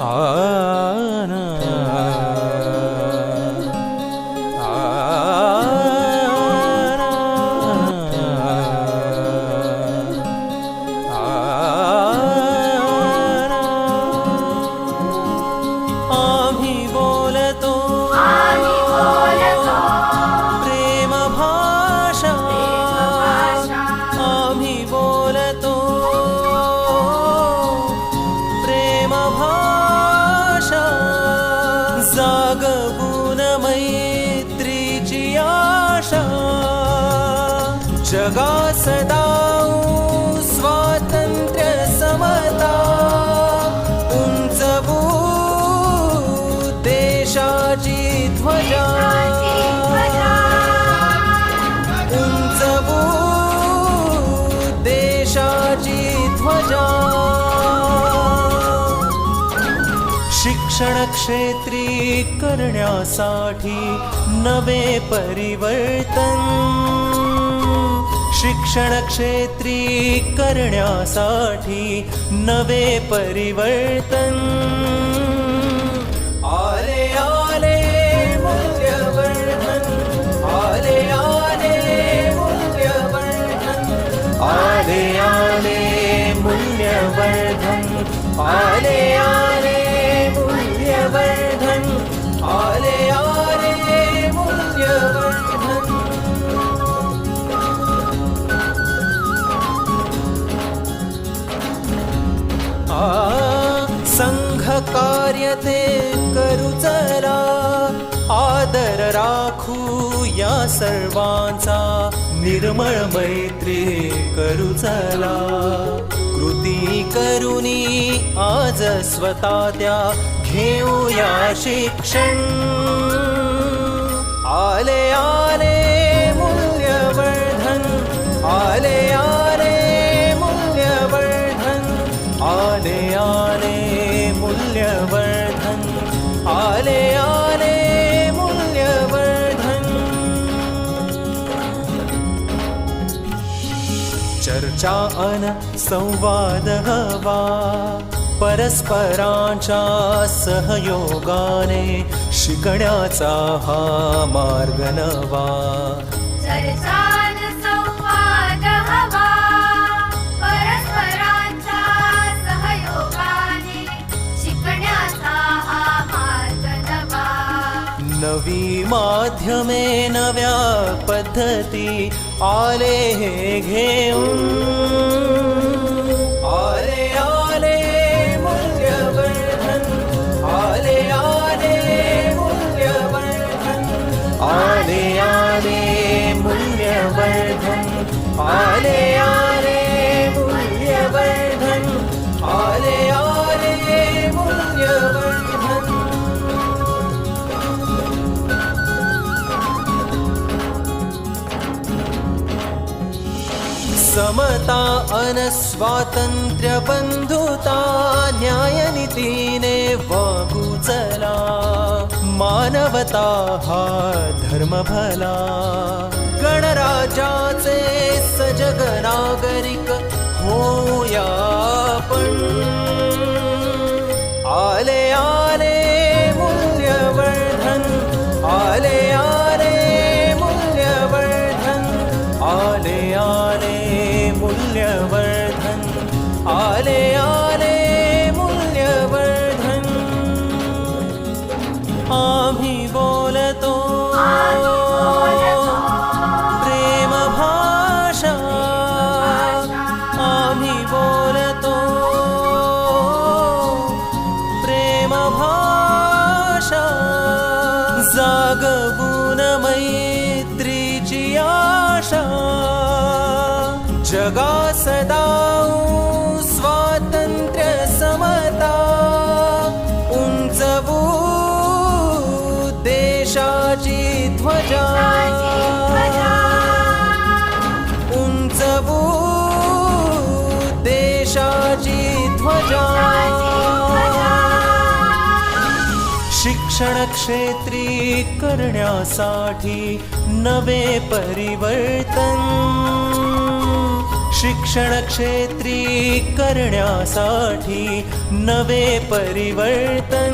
na जगा सदा स्वातंत्र्य समता उंच देशाची ध्वजा. उंचवू देशाची ध्वजा. शिक्षण क्षेत्री करण्यासाठी नवे परिवर्तन. शिक्षण क्षेत्री करण्यासाठी नवे परिवर्तन. आले आले मूल्यवर्धन. आले आले मूल्यवर्धन. आले आले मूल्यवर्धन. आले आले संघ कार्य ते करू चला आदर राखू या सर्वांचा निर्मळ मैत्री करू चला. कृती करुनी आज स्वतः त्या घेऊया शिक्षण. आले आले आले आले मूल्यवर्धन. आले आले मूल्यवर्धन. चर्चा अन संवाद हवा. परस्परांच्या सहयोगाने शिकण्याचा हा मार्ग नवा. नवी माध्यमे नव्या पद्धती आले हे घेऊन. आले आले मूल्यवर्धन आले आले मूल्यवर्धन. आले आले मूल्यवर्धन आले आले समता अनस्वातंत्र्य बंधुता न्यायनीतीने वागू चला. मानवता हा धर्म भला गणराजाचे सजग नागरिक होया पण आले आले आले आले मूल्यवर्धन आम्ही बोलतो प्रेम भाषा आम्ही बोलतो प्रेम भाषा जागवून उंचवू देशाची ध्वजा. शिक्षण क्षेत्री करण्यासाठी नवे परिवर्तन. शिक्षण क्षेत्री करण्यासाठी नवे परिवर्तन.